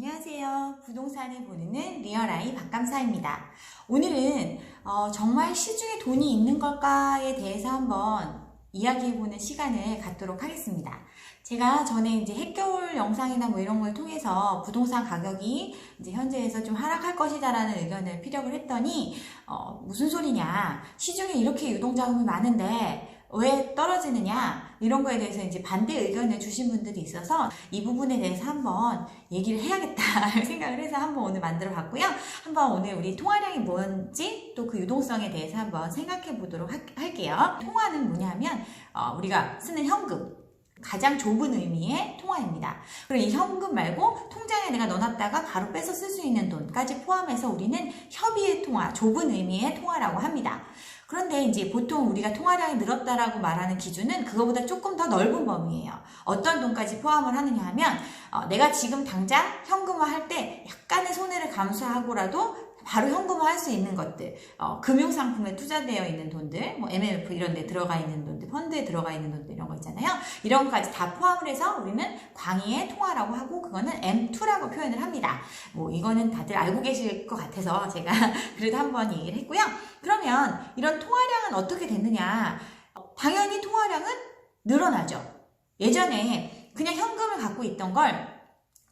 안녕하세요. 부동산을 보는 리얼아이 박감사입니다. 오늘은 어, 정말 시중에 돈이 있는 걸까에 대해서 한번 이야기해보는 시간을 갖도록 하겠습니다. 제가 전에 이제 핵겨울 영상이나 뭐 이런 걸 통해서 부동산 가격이 이제 현재에서 좀 하락할 것이다라는 의견을 피력을 했더니 어, 무슨 소리냐 시중에 이렇게 유동자금이 많은데 왜 떨어지느냐 이런 거에 대해서 이제 반대 의견을 주신 분들이 있어서 이 부분에 대해서 한번 얘기를 해야겠다 생각을 해서 한번 오늘 만들어 봤고요. 한번 오늘 우리 통화량이 뭔지 또 그 유동성에 대해서 한번 생각해 보도록 할게요. 통화는 뭐냐면 어, 우리가 쓰는 현금 가장 좁은 의미의 통화입니다. 그리고 이 현금 말고 통장에 내가 넣어놨다가 바로 빼서 쓸 수 있는 돈까지 포함해서 우리는 협의의 통화, 좁은 의미의 통화라고 합니다. 그런데 이제 보통 우리가 통화량이 늘었다라고 말하는 기준은 그거보다 조금 더 넓은 범위예요. 어떤 돈까지 포함을 하느냐 하면 어, 내가 지금 당장 현금화 할 때 약간의 손해를 감수하고라도 바로 현금화할 수 있는 것들, 어, 금융상품에 투자되어 있는 돈들, 뭐 MMF 이런 데 들어가 있는 돈들, 펀드에 들어가 있는 돈들 이런 거 있잖아요. 이런 것까지 다 포함을 해서 우리는 광의의 통화라고 하고 그거는 M2라고 표현을 합니다. 뭐 이거는 다들 알고 계실 것 같아서 제가 그래도 한번 얘기를 했고요. 그러면 이런 통화량은 어떻게 됐느냐? 당연히 통화량은 늘어나죠. 예전에 그냥 현금을 갖고 있던 걸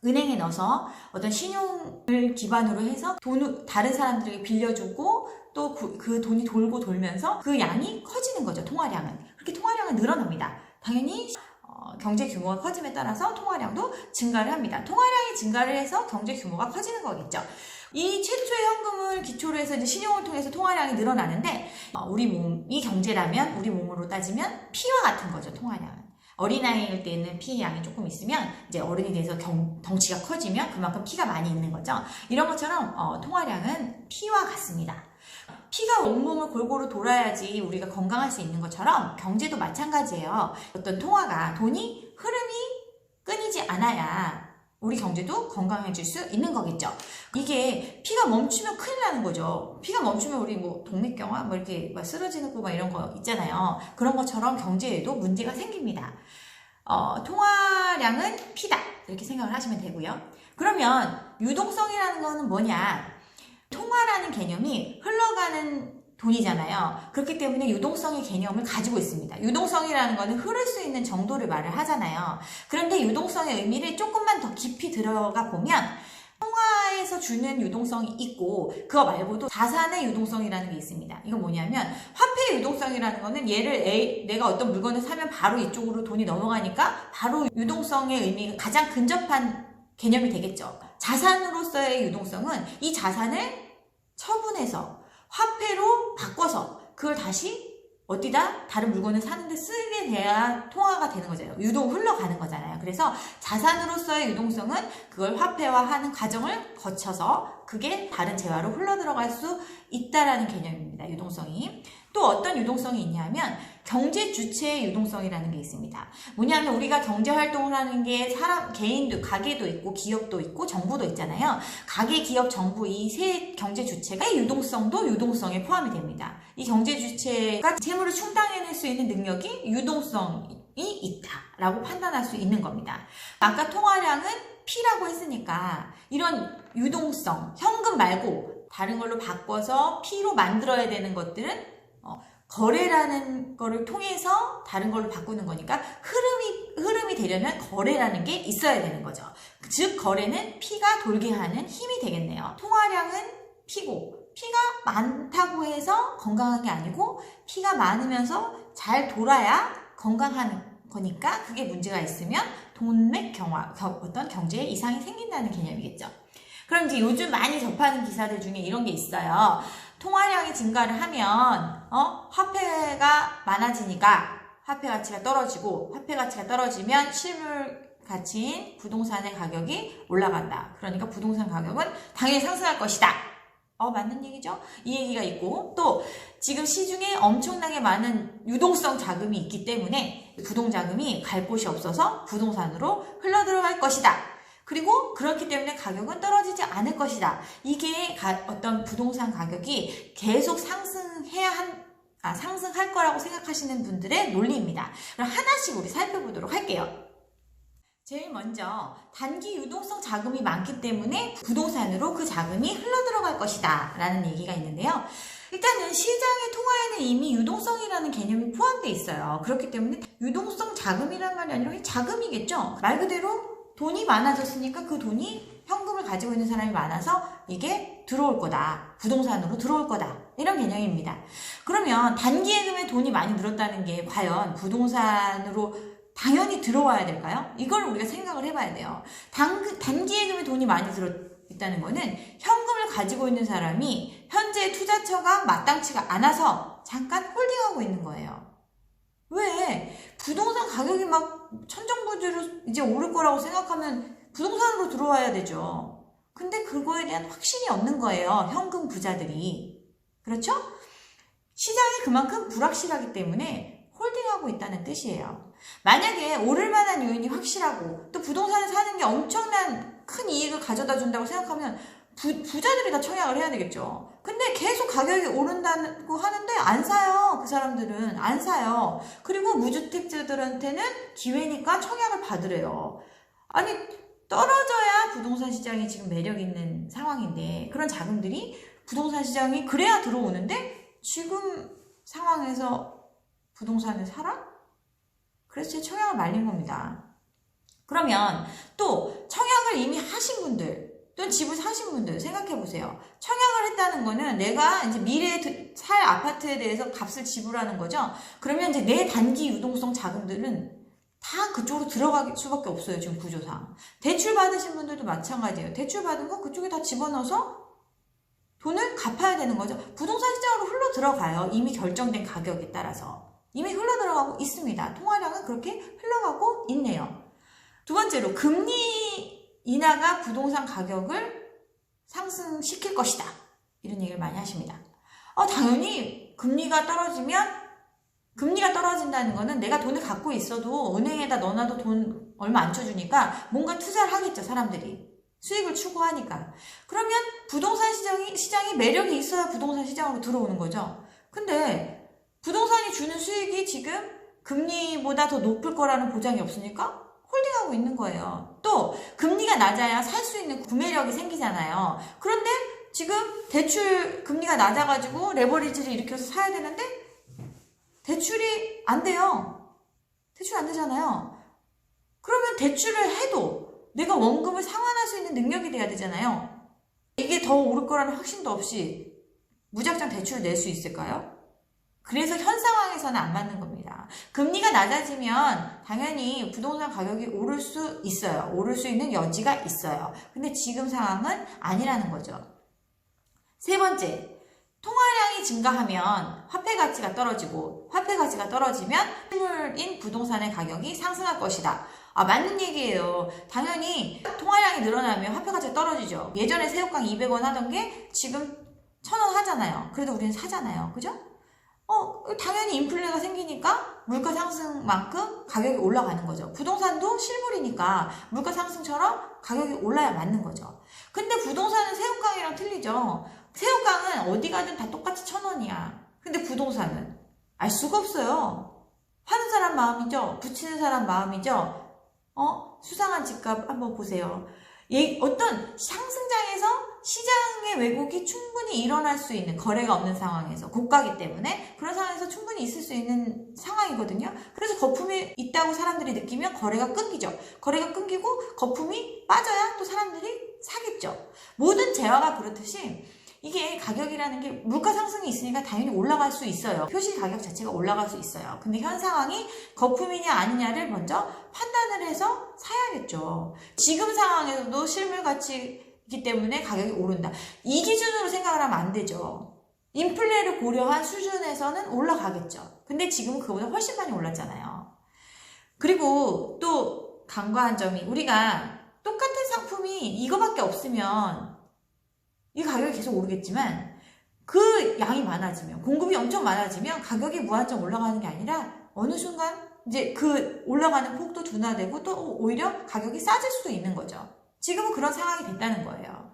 은행에 넣어서 어떤 신용을 기반으로 해서 돈을 다른 사람들에게 빌려주고 또 그 돈이 돌고 돌면서 그 양이 커지는 거죠. 통화량은. 그렇게 통화량은 늘어납니다. 당연히 어, 경제 규모가 커짐에 따라서 통화량도 증가를 합니다. 통화량이 증가를 해서 경제 규모가 커지는 거겠죠. 이 최초의 현금을 기초로 해서 이제 신용을 통해서 통화량이 늘어나는데 어, 우리 몸이 경제라면 우리 몸으로 따지면 피와 같은 거죠. 통화량은. 어린아이일 때는 피의 양이 조금 있으면 이제 어른이 돼서 경, 덩치가 커지면 그만큼 피가 많이 있는 거죠. 이런 것처럼 어, 통화량은 피와 같습니다. 피가 온몸을 골고루 돌아야지 우리가 건강할 수 있는 것처럼 경제도 마찬가지예요. 어떤 통화가 돈이 흐름이 끊이지 않아야 우리 경제도 건강해질 수 있는 거겠죠. 이게 피가 멈추면 큰일 나는 거죠. 피가 멈추면 우리 뭐 동맥경화 뭐 이렇게 막 쓰러지는 거막 이런 거 있잖아요. 그런 것처럼 경제에도 문제가 생깁니다. 어, 통화량은 피다 이렇게 생각을 하시면 되고요. 그러면 유동성이라는 거는 뭐냐? 통화라는 개념이 흘러가는 돈이잖아요. 그렇기 때문에 유동성의 개념을 가지고 있습니다. 유동성이라는 것은 흐를 수 있는 정도를 말을 하잖아요. 그런데 유동성의 의미를 조금만 더 깊이 들어가 보면 통화에서 주는 유동성이 있고 그거 말고도 자산의 유동성이라는 게 있습니다. 이건 뭐냐면 화폐의 유동성이라는 거는 얘를 A, 내가 어떤 물건을 사면 바로 이쪽으로 돈이 넘어가니까 바로 유동성의 의미가 가장 근접한 개념이 되겠죠. 자산으로서의 유동성은 이 자산을 처분해서 화폐로 바꿔서 그걸 다시 어디다 다른 물건을 사는데 쓰게 돼야 통화가 되는 거잖아요. 유동 흘러가는 거잖아요. 그래서 자산으로서의 유동성은 그걸 화폐화하는 과정을 거쳐서 그게 다른 재화로 흘러 들어갈 수 있다라는 개념입니다. 유동성이. 또 어떤 유동성이 있냐면 경제 주체의 유동성이라는 게 있습니다. 뭐냐면 우리가 경제 활동을 하는 게 사람 개인도 가게도 있고 기업도 있고 정부도 있잖아요. 가게, 기업, 정부 이 세 경제 주체의 유동성도 유동성에 포함이 됩니다. 이 경제 주체가 채무를 충당해낼 수 있는 능력이 유동성이 있다라고 판단할 수 있는 겁니다. 아까 통화량은 P라고 했으니까 이런 유동성, 현금 말고 다른 걸로 바꿔서 P로 만들어야 되는 것들은 거래라는 거를 통해서 다른 걸로 바꾸는 거니까 흐름이 흐름이 되려면 거래라는 게 있어야 되는 거죠. 즉 거래는 피가 돌게 하는 힘이 되겠네요. 통화량은 피고 피가 많다고 해서 건강한 게 아니고 피가 많으면서 잘 돌아야 건강한 거니까 그게 문제가 있으면 돈맥 경화 어떤 경제에 이상이 생긴다는 개념이겠죠. 그럼 이제 요즘 많이 접하는 기사들 중에 이런 게 있어요. 통화량이 증가를 하면 어? 화폐가 많아지니까 화폐 가치가 떨어지고 화폐 가치가 떨어지면 실물 가치인 부동산의 가격이 올라간다. 그러니까 부동산 가격은 당연히 상승할 것이다. 어, 맞는 얘기죠? 이 얘기가 있고, 또, 지금 시중에 엄청나게 많은 유동성 자금이 있기 때문에 부동 자금이 갈 곳이 없어서 부동산으로 흘러 들어갈 것이다. 그리고 그렇기 때문에 가격은 떨어지지 않을 것이다. 이게 가, 어떤 부동산 가격이 계속 상승해야 한, 아, 상승할 거라고 생각하시는 분들의 논리입니다. 그럼 하나씩 우리 살펴보도록 할게요. 제일 먼저 단기 유동성 자금이 많기 때문에 부동산으로 그 자금이 흘러들어갈 것이다 라는 얘기가 있는데요. 일단은 시장의 통화에는 이미 유동성이라는 개념이 포함되어 있어요. 그렇기 때문에 유동성 자금이란 말이 아니라 자금이겠죠. 말 그대로 돈이 많아졌으니까 그 돈이 현금을 가지고 있는 사람이 많아서 이게 들어올 거다. 부동산으로 들어올 거다. 이런 개념입니다. 그러면 단기 예금에 돈이 많이 늘었다는 게 과연 부동산으로 당연히 들어와야 될까요? 이걸 우리가 생각을 해봐야 돼요. 단, 단기 예금에 돈이 많이 들어 있다는 거는 현금을 가지고 있는 사람이 현재 투자처가 마땅치가 않아서 잠깐 홀딩하고 있는 거예요. 왜? 부동산 가격이 막 천정부지로 이제 오를 거라고 생각하면 부동산으로 들어와야 되죠. 근데 그거에 대한 확신이 없는 거예요. 현금 부자들이. 그렇죠? 시장이 그만큼 불확실하기 때문에 홀딩하고 있다는 뜻이에요. 만약에 오를 만한 요인이 확실하고 또 부동산을 사는 게 엄청난 큰 이익을 가져다 준다고 생각하면 부, 부자들이 다 청약을 해야 되겠죠. 근데 계속 가격이 오른다고 하는데 안 사요. 그 사람들은 안 사요. 그리고 무주택자들한테는 기회니까 청약을 받으래요. 아니 떨어져야 부동산 시장이 지금 매력 있는 상황인데 그런 자금들이 부동산 시장이 그래야 들어오는데 지금 상황에서 부동산을 사라? 그래서 제 청약을 말린 겁니다. 그러면 또 청약을 이미 하신 분들 또는 집을 사신 분들 생각해 보세요. 청약을 했다는 거는 내가 이제 미래에 살 아파트에 대해서 값을 지불하는 거죠. 그러면 이제 내 단기 유동성 자금들은 다 그쪽으로 들어갈 수밖에 없어요. 지금 구조상. 대출 받으신 분들도 마찬가지예요. 대출 받은 거 그쪽에 다 집어넣어서 돈을 갚아야 되는 거죠. 부동산 시장으로 흘러 들어가요. 이미 결정된 가격에 따라서. 이미 흘러 들어가고 있습니다. 통화량은 그렇게 흘러가고 있네요. 두 번째로 금리 인하가 부동산 가격을 상승시킬 것이다. 이런 얘기를 많이 하십니다. 어, 당연히 금리가 떨어지면 금리가 떨어진다는 거는 내가 돈을 갖고 있어도 은행에다 넣어놔도 돈 얼마 안 쳐주니까 뭔가 투자를 하겠죠, 사람들이. 수익을 추구하니까. 그러면 부동산 시장이, 시장이 매력이 있어야 부동산 시장으로 들어오는 거죠. 근데 부동산이 주는 수익이 지금 금리보다 더 높을 거라는 보장이 없으니까 하고 있는 거예요. 또 금리가 낮아야 살 수 있는 구매력이 생기잖아요. 그런데 지금 대출 금리가 낮아가지고 레버리지를 일으켜서 사야 되는데 대출이 안 돼요. 대출 안 되잖아요. 그러면 대출을 해도 내가 원금을 상환할 수 있는 능력이 돼야 되잖아요. 이게 더 오를 거라는 확신도 없이 무작정 대출을 낼 수 있을까요? 그래서 현 상황에서는 안 맞는 겁니다. 금리가 낮아지면 당연히 부동산 가격이 오를 수 있어요. 오를 수 있는 여지가 있어요. 근데 지금 상황은 아니라는 거죠. 세 번째, 통화량이 증가하면 화폐 가치가 떨어지고 화폐 가치가 떨어지면 실물인 부동산의 가격이 상승할 것이다. 아, 맞는 얘기예요. 당연히 통화량이 늘어나면 화폐 가치가 떨어지죠. 예전에 새우깡 200원 하던 게 지금 1000원 하잖아요. 그래도 우리는 사잖아요. 그죠? 어, 당연히 인플레가 생기니까 물가 상승만큼 가격이 올라가는 거죠. 부동산도 실물이니까 물가 상승처럼 가격이 올라야 맞는 거죠. 근데 부동산은 새우깡이랑 틀리죠. 새우깡은 어디 가든 다 똑같이 천 원이야. 근데 부동산은 알 수가 없어요. 파는 사람 마음이죠. 붙이는 사람 마음이죠. 어? 수상한 집값 한번 보세요. 예, 어떤 상승 장에서 시장의 왜곡이 충분히 일어날 수 있는 거래가 없는 상황에서 고가기 때문에 그런 상황에서 충분히 있을 수 있는 상황이거든요. 그래서 거품이 있다고 사람들이 느끼면 거래가 끊기죠. 거래가 끊기고 거품이 빠져야 또 사람들이 사겠죠. 모든 재화가 그렇듯이 이게 가격이라는 게 물가 상승이 있으니까 당연히 올라갈 수 있어요. 표시 가격 자체가 올라갈 수 있어요. 근데 현 상황이 거품이냐 아니냐를 먼저 판단을 해서 사야겠죠. 지금 상황에서도 실물 가치 이기 때문에 가격이 오른다. 이 기준으로 생각을 하면 안 되죠. 인플레를 고려한 수준에서는 올라가겠죠. 근데 지금은 그보다 훨씬 많이 올랐잖아요. 그리고 또 간과한 점이 우리가 똑같은 상품이 이거밖에 없으면 이 가격이 계속 오르겠지만 그 양이 많아지면 공급이 엄청 많아지면 가격이 무한정 올라가는 게 아니라 어느 순간 이제 그 올라가는 폭도 둔화되고 또 오히려 가격이 싸질 수도 있는 거죠. 지금은 그런 상황이 됐다는 거예요.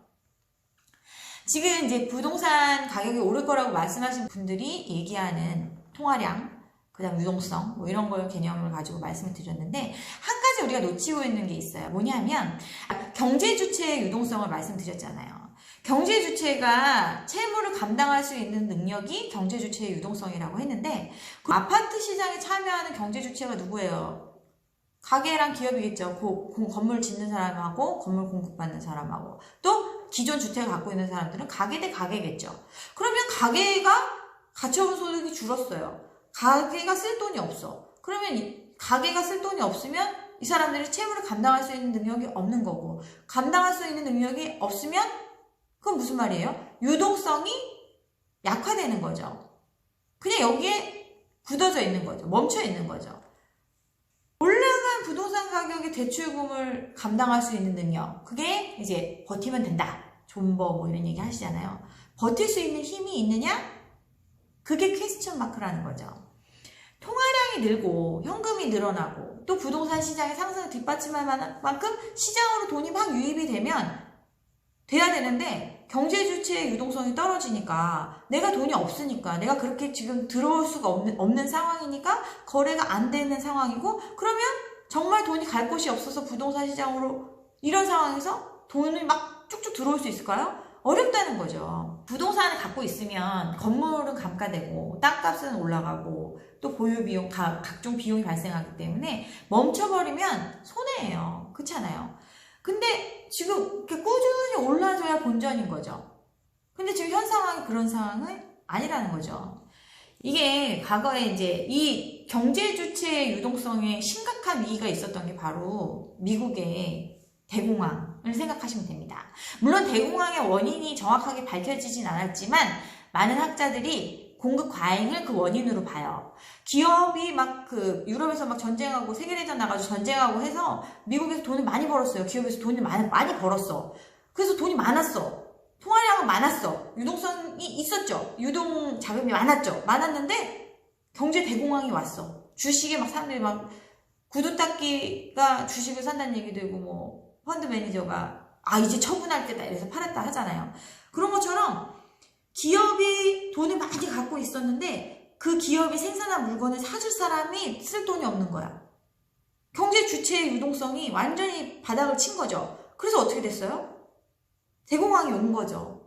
지금 이제 부동산 가격이 오를 거라고 말씀하신 분들이 얘기하는 통화량, 그 다음 유동성, 뭐 이런 걸 개념을 가지고 말씀을 드렸는데, 한 가지 우리가 놓치고 있는 게 있어요. 뭐냐면 아, 경제 주체의 유동성을 말씀드렸잖아요. 경제 주체가 채무를 감당할 수 있는 능력이 경제 주체의 유동성이라고 했는데 그 아파트 시장에 참여하는 경제 주체가 누구예요? 가게랑 기업이겠죠. 고, 고, 건물 짓는 사람하고 건물 공급받는 사람하고 또 기존 주택을 갖고 있는 사람들은 가게 대 가게겠죠. 그러면 가게가 가처분 소득이 줄었어요. 가게가 쓸 돈이 없어. 그러면 이, 가게가 쓸 돈이 없으면 이 사람들이 채무를 감당할 수 있는 능력이 없는 거고 감당할 수 있는 능력이 없으면 그건 무슨 말이에요? 유동성이 약화되는 거죠. 그냥 여기에 굳어져 있는 거죠. 멈춰 있는 거죠. 가격의 대출금을 감당할 수 있는 능력. 그게 이제 버티면 된다. 존버 뭐 이런 얘기 하시잖아요. 버틸 수 있는 힘이 있느냐? 그게 퀘스천 마크라는 거죠. 통화량이 늘고 현금이 늘어나고 또 부동산 시장의 상승을 뒷받침할 만큼 시장으로 돈이 막 유입이 되면 돼야 되는데 경제 주체의 유동성이 떨어지니까 내가 돈이 없으니까 내가 그렇게 지금 들어올 수가 없는, 없는 상황이니까 거래가 안 되는 상황이고 그러면 정말 돈이 갈 곳이 없어서 부동산 시장으로 이런 상황에서 돈이 막 쭉쭉 들어올 수 있을까요? 어렵다는 거죠. 부동산을 갖고 있으면 건물은 감가되고 땅값은 올라가고 또 보유 비용 다 각종 비용이 발생하기 때문에 멈춰버리면 손해예요. 그렇잖아요. 근데 지금 이렇게 꾸준히 올라줘야 본전인 거죠. 근데 지금 현 상황이 그런 상황은 아니라는 거죠. 이게 과거에 이제 이 경제 주체의 유동성에 심각한 위기가 있었던 게 바로 미국의 대공황을 생각하시면 됩니다. 물론 대공황의 원인이 정확하게 밝혀지진 않았지만 많은 학자들이 공급 과잉을 그 원인으로 봐요. 기업이 막 그 유럽에서 막 전쟁하고 세계대전 나가지고 전쟁하고 해서 미국에서 돈을 많이 벌었어요. 기업에서 돈을 많이, 많이 벌었어. 그래서 돈이 많았어. 통화량은 많았어. 유동성이 있었죠. 유동 자금이 많았죠. 많았는데 경제 대공황이 왔어. 주식에 막 사람들이 막 구두 닦기가 주식을 산다는 얘기도 있고 뭐 펀드 매니저가 아 이제 처분할 때다 이래서 팔았다 하잖아요. 그런 것처럼 기업이 돈을 많이 갖고 있었는데 그 기업이 생산한 물건을 사줄 사람이 쓸 돈이 없는 거야. 경제 주체의 유동성이 완전히 바닥을 친 거죠. 그래서 어떻게 됐어요? 대공황이 온 거죠.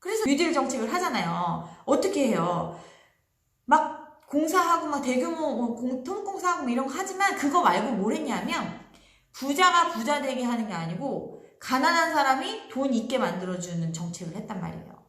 그래서 뉴딜 정책을 하잖아요. 어떻게 해요? 막 공사하고 막 대규모 뭐 통공사하고 뭐 이런 거 하지만 그거 말고 뭘 했냐면 부자가 부자 되게 하는 게 아니고 가난한 사람이 돈 있게 만들어주는 정책을 했단 말이에요.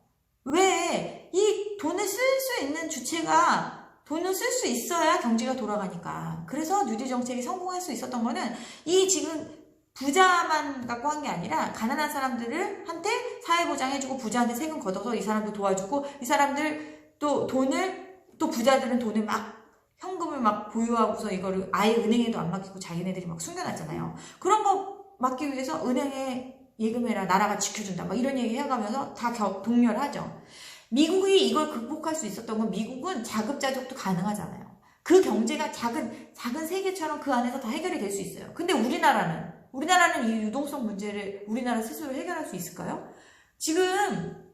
왜? 이 돈을 쓸 수 있는 주체가 돈을 쓸 수 있어야 경제가 돌아가니까. 그래서 뉴딜 정책이 성공할 수 있었던 거는 이 지금 부자만 갖고 한 게 아니라 가난한 사람들을 한테 사회보장해주고 부자한테 세금 걷어서 이 사람들 도와주고 이 사람들 또 돈을 또 부자들은 돈을 막 현금을 막 보유하고서 이거를 아예 은행에도 안 맡기고 자기네들이 막 숨겨놨잖아요. 그런 거 막기 위해서 은행에 예금해라 나라가 지켜준다 막 이런 얘기 해가면서 다 겨, 동렬하죠. 미국이 이걸 극복할 수 있었던 건 미국은 자급자족도 가능하잖아요. 그 경제가 작은 작은 세계처럼 그 안에서 다 해결이 될 수 있어요. 근데 우리나라는 우리나라는 이 유동성 문제를 우리나라 스스로 해결할 수 있을까요? 지금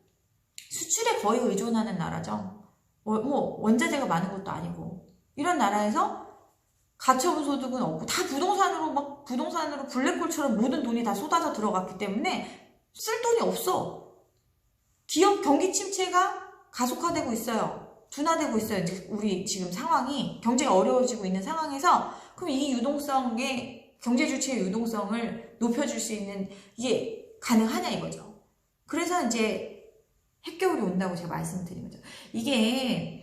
수출에 거의 의존하는 나라죠. 뭐 원자재가 많은 것도 아니고 이런 나라에서 가처분 소득은 없고 다 부동산으로 막 부동산으로 블랙홀처럼 모든 돈이 다 쏟아져 들어갔기 때문에 쓸 돈이 없어. 기업 경기 침체가 가속화되고 있어요. 둔화되고 있어요. 우리 지금 상황이 경제가 어려워지고 있는 상황에서 그럼 이 유동성의 경제 주체의 유동성을 높여줄 수 있는 이게 가능하냐 이거죠. 그래서 이제 핵겨울이 온다고 제가 말씀드린 거죠. 이게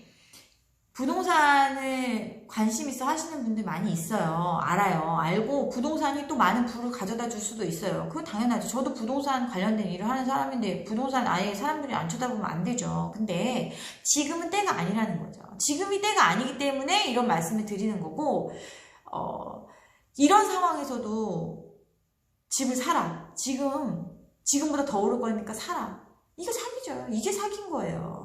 부동산을 관심 있어 하시는 분들 많이 있어요. 알아요. 알고 부동산이 또 많은 부를 가져다 줄 수도 있어요. 그건 당연하죠. 저도 부동산 관련된 일을 하는 사람인데 부동산 아예 사람들이 안 쳐다보면 안 되죠. 근데 지금은 때가 아니라는 거죠. 지금이 때가 아니기 때문에 이런 말씀을 드리는 거고, 어, 이런 상황에서도 집을 사라. 지금, 지금보다 더 오를 거니까 사라. 이거 사기죠. 이게 사기인 거예요.